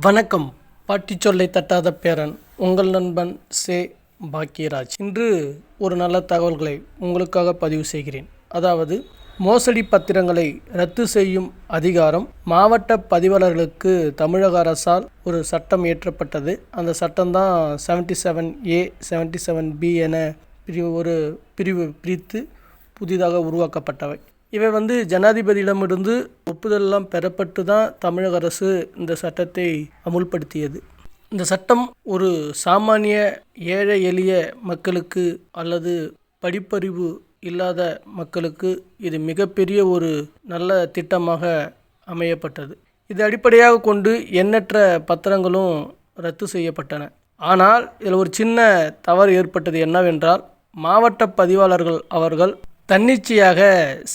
வணக்கம். பாட்டி சொல்லை தட்டாத பேரன் உங்கள் நண்பன் சே. பாக்கியராஜ். இன்று ஒரு நல்ல தகவல்களை உங்களுக்காக பதிவு செய்கிறேன். அதாவது மோசடி பத்திரங்களை ரத்து செய்யும் அதிகாரம் மாவட்ட பதிவாளர்களுக்கு தமிழக அரசால் ஒரு சட்டம் இயற்றப்பட்டது. அந்த சட்டம்தான் seventy seven A seventy seven B என பிரிவு ஒரு பிரிவு பிரித்து புதிதாக உருவாக்கப்பட்டவை. இவை வந்து ஜனாதிபதியிடமிருந்து ஒப்புதலெல்லாம் பெறப்பட்டு தான் தமிழக அரசு இந்த சட்டத்தை அமுல்படுத்தியது. இந்த சட்டம் ஒரு சாமானிய ஏழை எளிய மக்களுக்கு அல்லது படிப்பறிவு இல்லாத மக்களுக்கு இது மிகப்பெரிய ஒரு நல்ல திட்டமாக அமையப்பட்டது. இது அடிப்படையாக கொண்டு எண்ணற்ற பத்திரங்களும் ரத்து செய்யப்பட்டன. ஆனால் இதில் ஒரு சின்ன தவறு ஏற்பட்டது என்னவென்றால் மாவட்ட பதிவாளர்கள் அவர்கள் தன்னிச்சையாக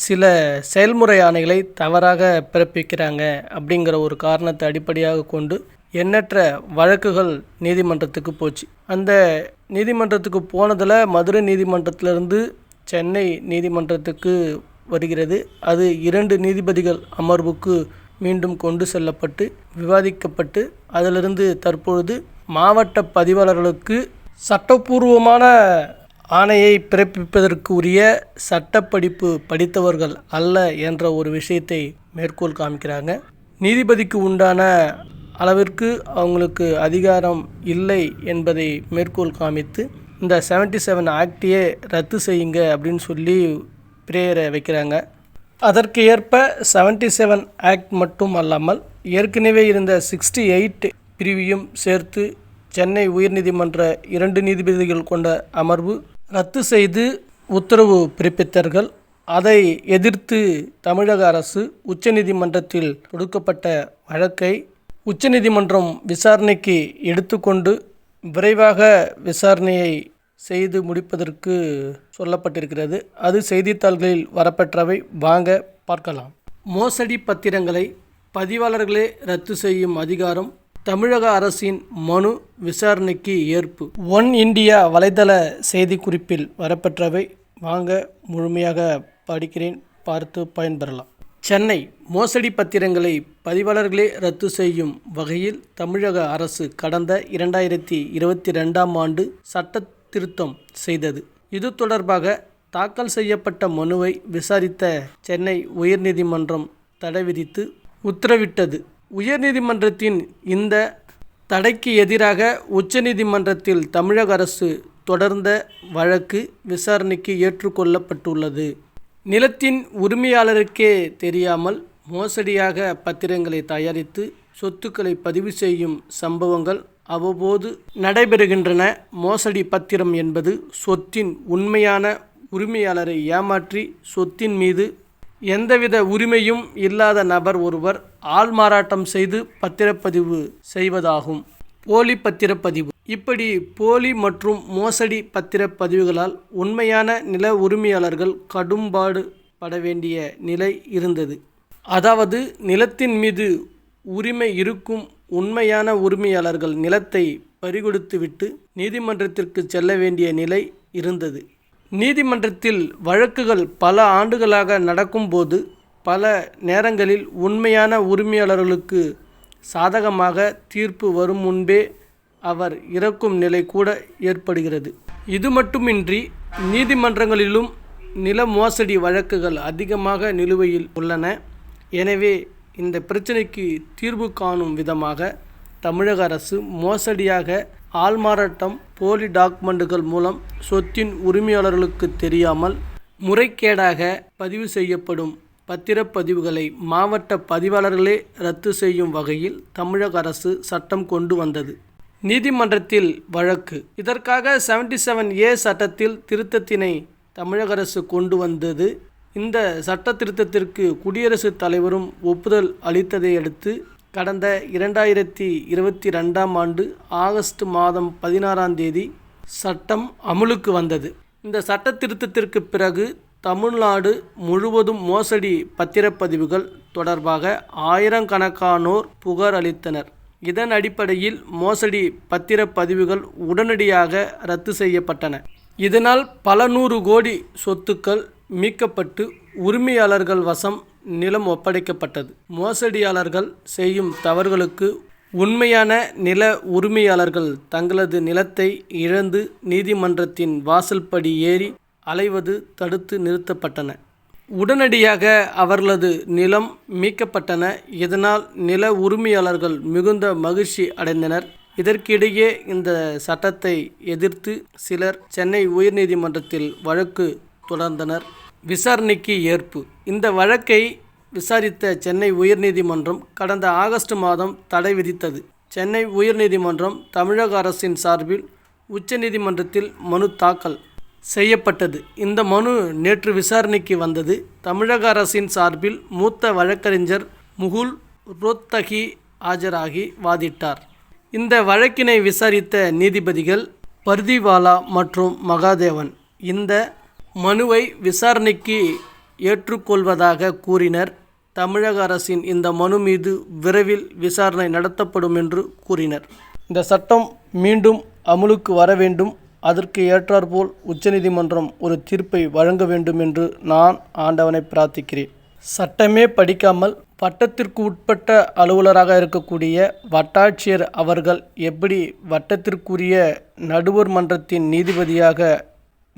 சில செயல்முறை ஆணைகளை தவறாக பிறப்பிக்கிறாங்க அப்படிங்கிற ஒரு காரணத்தை அடிப்படையாக கொண்டு எண்ணற்ற வழக்குகள் நீதிமன்றத்துக்கு போச்சு. அந்த நீதிமன்றத்துக்கு போனதில் மதுரை நீதிமன்றத்திலிருந்து சென்னை நீதிமன்றத்துக்கு வருகிறது. அது இரண்டு நீதிபதிகள் அமர்வுக்கு மீண்டும் கொண்டு செல்லப்பட்டு விவாதிக்கப்பட்டு அதிலிருந்து தற்பொழுது மாவட்ட பதிவாளர்களுக்கு சட்டப்பூர்வமான ஆணையை பிறப்பிப்பதற்கு உரிய சட்டப்படிப்பு படித்தவர்கள் அல்ல என்ற ஒரு விஷயத்தை மேற்கோள் காமிக்கிறாங்க. நீதிபதிக்கு உண்டான அளவிற்கு அவங்களுக்கு அதிகாரம் இல்லை என்பதை மேற்கோள் காமித்து இந்த செவன்டி செவன் ஆக்டையே ரத்து செய்யுங்க அப்படின்னு சொல்லி பிரேயரை வைக்கிறாங்க. அதற்கு ஏற்ப செவன்டி செவன் ஆக்ட் மட்டும் அல்லாமல் ஏற்கனவே இருந்த சிக்ஸ்டி எயிட் பிரிவையும் சேர்த்து சென்னை உயர்நீதிமன்ற இரண்டு நீதிபதிகள் கொண்ட அமர்வு ரத்து செய்து உத்தரவு பிறப்பித்தார்கள். அதை எதிர்த்து தமிழக அரசு உச்சநீதிமன்றத்தில் தொடுக்கப்பட்ட வழக்கை உச்சநீதிமன்றம் விசாரணைக்கு எடுத்துக்கொண்டு விரைவாக விசாரணையை செய்து முடிப்பதற்கு சொல்லப்பட்டிருக்கிறது. அது செய்தித்தாள்களில் வரப்பெற்றவை. வாங்க பார்க்கலாம். மோசடி பத்திரங்களை பதிவாளர்களே ரத்து செய்யும் அதிகாரம் தமிழக அரசின் மனு விசாரணைக்கு ஏற்பு. ஒன் இந்தியா வலைதள செய்திக்குறிப்பில் வரப்பெற்றவை. வாங்க முழுமையாக படிக்கிறேன். பார்த்து பயன்பெறலாம். சென்னை மோசடி பத்திரங்களை பதிவாளர்களே ரத்து செய்யும் வகையில் தமிழக அரசு கடந்த இரண்டாயிரத்தி இருபத்தி ரெண்டாம் ஆண்டு சட்ட திருத்தம் செய்தது. இது தொடர்பாக தாக்கல் செய்யப்பட்ட மனுவை விசாரித்த சென்னை உயர்நீதிமன்றம் தடை விதித்து உத்தரவிட்டது. உயர்நீதிமன்றத்தின் இந்த தடைக்கு எதிராக உச்சநீதிமன்றத்தில் தமிழக அரசு தொடர்ந்த வழக்கு விசாரணைக்கு ஏற்றுக்கொள்ளப்பட்டுள்ளது. நிலத்தின் உரிமையாளருக்கே தெரியாமல் மோசடியாக பத்திரங்களை தயாரித்து சொத்துக்களை பதிவு செய்யும் சம்பவங்கள் அவ்வப்போது நடைபெறுகின்றன. மோசடி பத்திரம் என்பது சொத்தின் உண்மையான உரிமையாளரை ஏமாற்றி சொத்தின் மீது எந்தவித உரிமையும் இல்லாத நபர் ஒருவர் ஆள்மாறாட்டம் செய்து பத்திரப்பதிவு செய்வதாகும். போலி பத்திரப்பதிவு. இப்படி போலி மற்றும் மோசடி பத்திரப்பதிவுகளால் உண்மையான நில உரிமையாளர்கள் கடும்பாடு பட வேண்டிய நிலை இருந்தது. அதாவது நிலத்தின் மீது உரிமை இருக்கும் உண்மையான உரிமையாளர்கள் நிலத்தை பறிகொடுத்துவிட்டு நீதிமன்றத்திற்கு செல்ல வேண்டிய நிலை இருந்தது. நீதிமன்றத்தில் வழக்குகள் பல ஆண்டுகளாக நடக்கும்போது பல நேரங்களில் உண்மையான உரிமையாளர்களுக்கு சாதகமாக தீர்ப்பு வரும் முன்பே அவர் இறக்கும் நிலை கூட ஏற்படுகிறது. இது மட்டுமின்றி நீதிமன்றங்களிலும் நில மோசடி வழக்குகள் அதிகமாக நிலுவையில் உள்ளன. எனவே இந்த பிரச்சனைக்கு தீர்வு காணும் விதமாக தமிழக அரசு மோசடியாக ஆள்மாறாட்டம் போலி டாக்குமெண்டுகள் மூலம் சொத்தின் உரிமையாளர்களுக்கு தெரியாமல் முறைகேடாக பதிவு செய்யப்படும் பத்திரப்பதிவுகளை மாவட்ட பதிவாளர்களே ரத்து செய்யும் வகையில் தமிழக அரசு சட்டம் கொண்டு வந்தது. நீதிமன்றத்தில் வழக்கு. இதற்காக செவன்டி செவன் ஏ சட்டத்தில் திருத்தத்தினை தமிழக அரசு கொண்டு வந்தது. இந்த சட்ட திருத்தத்திற்கு குடியரசுத் தலைவரும் ஒப்புதல் அளித்ததை அடுத்து கடந்த இரண்டாயிரத்தி இருபத்தி ரெண்டாம் ஆண்டு ஆகஸ்ட் மாதம் பதினாறாம் தேதி சட்டம் அமுலுக்கு வந்தது. இந்த சட்ட திருத்தத்திற்கு பிறகு தமிழ்நாடு முழுவதும் மோசடி பத்திரப்பதிவுகள் தொடர்பாக ஆயிரக்கணக்கானோர் புகார் அளித்தனர். இதன் அடிப்படையில் மோசடி பத்திரப்பதிவுகள் உடனடியாக ரத்து செய்யப்பட்டன. இதனால் பல நூறு கோடி சொத்துக்கள் மீட்கப்பட்டு உரிமையாளர்கள் வசம் நிலம் ஒப்படைக்கப்பட்டது. மோசடியாளர்கள் செய்யும் தவறுகளுக்கு உண்மையான நில உரிமையாளர்கள் தங்களது நிலத்தை இழந்து நீதிமன்றத்தின் வாசல்படி ஏறி அலைவது தடுத்து நிறுத்தப்பட்டன. உடனடியாக அவர்களது நிலம் மீட்கப்பட்டன. இதனால் நில உரிமையாளர்கள் மிகுந்த மகிழ்ச்சி அடைந்தனர். இதற்கிடையே இந்த சட்டத்தை எதிர்த்து சிலர் சென்னை உயர்நீதிமன்றத்தில் வழக்கு தொடர்ந்தனர். விசாரணைக்கு ஏற்பு. இந்த வழக்கை விசாரித்த சென்னை உயர்நீதிமன்றம் கடந்த ஆகஸ்ட் மாதம் தடை விதித்தது. சென்னை உயர்நீதிமன்றம் தமிழக அரசின் சார்பில் உச்சநீதிமன்றத்தில் மனு தாக்கல் செய்யப்பட்டது. இந்த மனு நேற்று விசாரணைக்கு வந்தது. தமிழக அரசின் சார்பில் மூத்த வழக்கறிஞர் முகுல் ரோத்தகி ஆஜராகி வாதிட்டார். இந்த வழக்கினை விசாரித்த நீதிபதிகள் பர்திவாலா மற்றும் மகாதேவன். இந்த மனுவை விசாரணைக்கு ஏற்றுக்கொள்வதாக கூறினர். தமிழக அரசின் இந்த மனு மீது விரைவில் விசாரணை நடத்தப்படும் என்று கூறினர். இந்த சட்டம் மீண்டும் அமுலுக்கு வர வேண்டும். அதற்கு ஏற்றாற்போல் உச்சநீதிமன்றம் ஒரு தீர்ப்பை வழங்க வேண்டும் என்று நான் ஆண்டவனை பிரார்த்திக்கிறேன். சட்டமே படிக்காமல் வட்டத்திற்கு உட்பட்ட அலுவலராக இருக்கக்கூடிய வட்டாட்சியர் அவர்கள் எப்படி வட்டத்திற்குரிய நடுவர் மன்றத்தின் நீதிபதியாக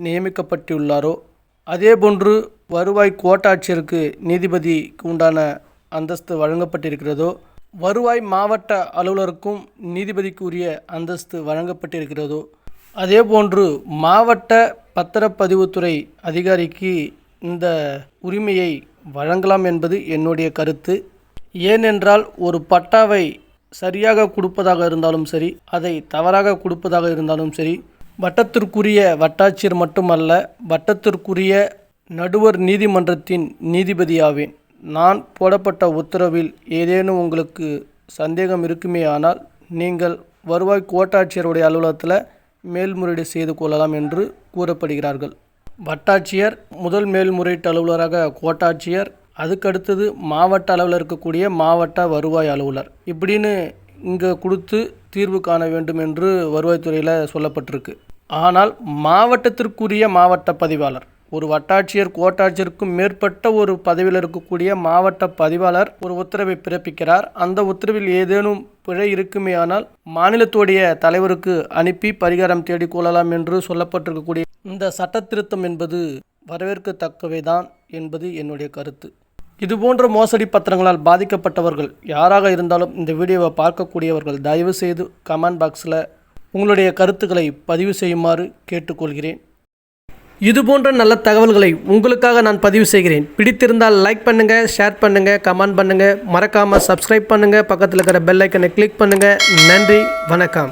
நியமிக்கப்பட்டுள்ளாரோ? அதேபோன்று வருவாய் கோட்டாட்சியருக்கு நீதிபதிக்கு உண்டான அந்தஸ்து வழங்கப்பட்டிருக்கிறதோ? வருவாய் மாவட்ட அலுவலருக்கும் நீதிபதிக்கு உரிய அந்தஸ்து வழங்கப்பட்டிருக்கிறதோ? அதேபோன்று மாவட்ட பத்திரப்பதிவுத்துறை அதிகாரிக்கு இந்த உரிமையை வழங்கலாம் என்பது என்னுடைய கருத்து. ஏனென்றால் ஒரு பட்டாவை சரியாக கொடுப்பதாக இருந்தாலும் சரி அதை தவறாக கொடுப்பதாக இருந்தாலும் சரி வட்டத்திற்குரிய வட்டாட்சியர் மட்டுமல்ல வட்டத்திற்குரிய நடுவர் நீதிமன்றத்தின் நீதிபதியாவேன். நான் போடப்பட்ட உத்தரவில் ஏதேனும் உங்களுக்கு சந்தேகம் இருக்குமே ஆனால் நீங்கள் வருவாய் கோட்டாட்சியருடைய அலுவலகத்தில் மேல்முறையீடு செய்து கொள்ளலாம் என்று கூறப்படுகிறார்கள். வட்டாட்சியர் முதல் மேல்முறையீட்டு அலுவலராக கோட்டாட்சியர் அதுக்கடுத்தது மாவட்ட அளவில் இருக்கக்கூடிய மாவட்ட வருவாய் அலுவலர். இப்படின்னு இங்கே கொடுத்து தீர்வு காண வேண்டும் என்று வருவாய்த்துறையில் சொல்லப்பட்டிருக்கு. ஆனால் மாவட்டத்திற்குரிய மாவட்ட பதிவாளர் ஒரு வட்டாட்சியர் கோட்டாட்சியருக்கும் மேற்பட்ட ஒரு பதவியில் இருக்கக்கூடிய மாவட்ட பதிவாளர் ஒரு உத்தரவை பிறப்பிக்கிறார். அந்த உத்தரவில் ஏதேனும் பிழை இருக்குமே ஆனால் மாநிலத்துடைய தலைவருக்கு அனுப்பி பரிகாரம் தேடிக்கொள்ளலாம் என்று சொல்லப்பட்டிருக்கக்கூடிய இந்த சட்ட திருத்தம் என்பது வரவேற்கத்தக்கவைதான் என்பது என்னுடைய கருத்து. இதுபோன்ற மோசடி பத்திரங்களால் பாதிக்கப்பட்டவர்கள் யாராக இருந்தாலும் இந்த வீடியோவை பார்க்கக்கூடியவர்கள் தயவு செய்து கமெண்ட் பாக்ஸில் உங்களுடைய கருத்துக்களை பதிவு செய்யுமாறு கேட்டுக்கொள்கிறேன். இதுபோன்ற நல்ல தகவல்களை உங்களுக்காக நான் பதிவு செய்கிறேன். பிடித்திருந்தால் லைக் பண்ணுங்கள் ஷேர் பண்ணுங்கள் கமெண்ட் பண்ணுங்கள் மறக்காமல் சப்ஸ்கிரைப் பண்ணுங்கள் பக்கத்தில் இருக்கிற பெல் ஐக்கனை கிளிக் பண்ணுங்கள் நன்றி வணக்கம்.